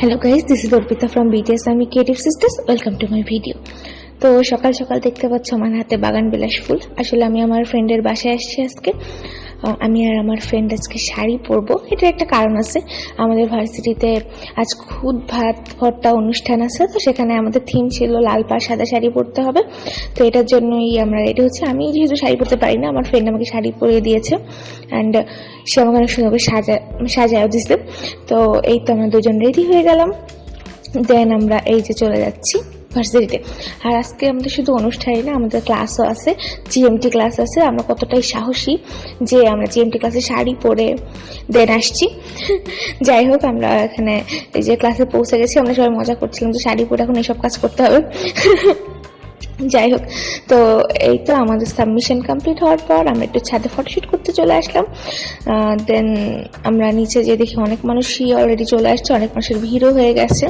Hello guys this is Arpita from BTS আমি creative sisters welcome to my video তো সকাল সকাল দেখতে পাচ্ছ আমার হাতে বাগান বিলাস ফুল। আসলে আমি আমার ফ্রেন্ডের বাসায় আসছি আজকে। আমি আর আমার ফ্রেন্ড আজকে শাড়ি পরবো। এটার একটা কারণ আছে। আমাদের ভার্সিটিতে আজ খুদ ভাত ভর্তা অনুষ্ঠান আছে। তো সেখানে আমাদের থিম ছিল লাল পাড় সাদা শাড়ি পরতে হবে। তো এটার জন্যই আমরা রেডি হচ্ছে। আমি যেহেতু শাড়ি পরতে পারি না, আমার ফ্রেন্ড আমাকে শাড়ি পরিয়ে দিয়েছে। অ্যান্ড সে আমাকে অনেক সুন্দর করে সাজা সাজায়ও দিছে তো এই তো আমরা দুজন রেডি হয়ে গেলাম। দেন আমরা এই যে চলে যাচ্ছি। ভার্সিটিতে আর আজকে আমাদের শুধু অনুষ্ঠানই না, আমাদের ক্লাসও আছে জিএমটি ক্লাস আছে। আমরা কতটাই সাহসী যে আমরা জিএমটি ক্লাসে শাড়ি পরে দেন আসছি। যাই হোক, আমরা এখানে এই যে ক্লাসে পৌঁছে গেছি, আমরা সবাই মজা করছিলাম যে শাড়ি পরে এখন এসব কাজ করতে হবে। যাই হোক, তো এই তো আমাদের সাবমিশন কমপ্লিট হওয়ার পর আমরা একটু ছাদে ফটোশ্যুট চলে আসলাম। দেন আমরা নিচে যে দেখি অনেক মানুষই অলরেডি চলে আসছে, অনেক মানুষের ভিড়ও হয়ে গেছে।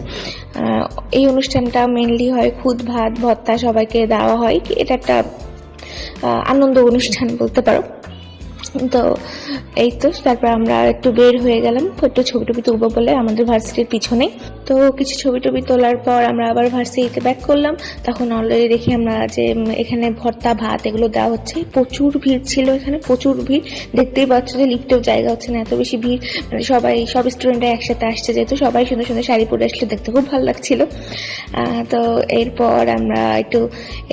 এই অনুষ্ঠানটা মেনলি হয় খুদ, ভাত ভত্তা সবাইকে দেওয়া হয়। এটা একটা আনন্দ অনুষ্ঠান বলতে পারো। তো এই তো, তারপর আমরা একটু বের হয়ে গেলাম। একটু ছবি টবি তুলবো বলে আমাদের ভার্সিটির পিছনে। তো কিছু ছবি টবি তোলার পর আমরা আবার ভার্সিটিতে ব্যাক করলাম। তখন অলরেডি দেখি আমরা যে এখানে ভর্তা, ভাত এগুলো দেওয়া হচ্ছে। প্রচুর ভিড় ছিল এখানে, প্রচুর ভিড়। দেখতেই পাচ্ছ যে লিফটেও জায়গা হচ্ছে না, এত বেশি ভিড়। মানে সবাই, সব স্টুডেন্টরা একসাথে আসছে যেহেতু, সবাই সুন্দর সুন্দর শাড়ি পরে আসলে দেখতে খুব ভালো লাগছিল। তো এরপর আমরা একটু,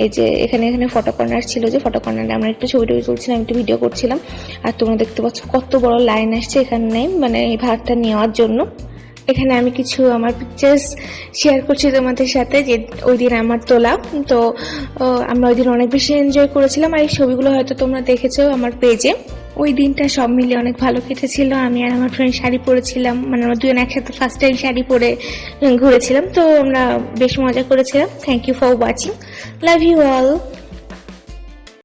এই যে এখানে এখানে ফটো কর্নার ছিল যে ফটো কর্নারে আমরা একটু ছবি টবি তুলছিলাম, একটু ভিডিও করছিলাম। আর তোমরা দেখতে পাচ্ছ কত বড় লাইন আসছে এখানে মানে এই ভাতটা নেওয়ার জন্য। এখানে আমি কিছু আমার পিকচার্স শেয়ার করছি তোমাদের সাথে যে ওই দিন আমার তোলা। তো আমরা ওই দিন অনেক বেশি এনজয় করেছিলাম আর এই ছবিগুলো হয়তো তোমরা দেখেছ আমার পেজে ওই দিনটা সব মিলে অনেক ভালো কেটেছিল। আমি আর আমার ফ্রেন্ড শাড়ি পরেছিলাম মানে আমরা দুজন একসাথে ফার্স্ট টাইম শাড়ি পরে ঘুরেছিলাম। তো আমরা বেশ মজা করেছিলাম। Thank you for watching love you all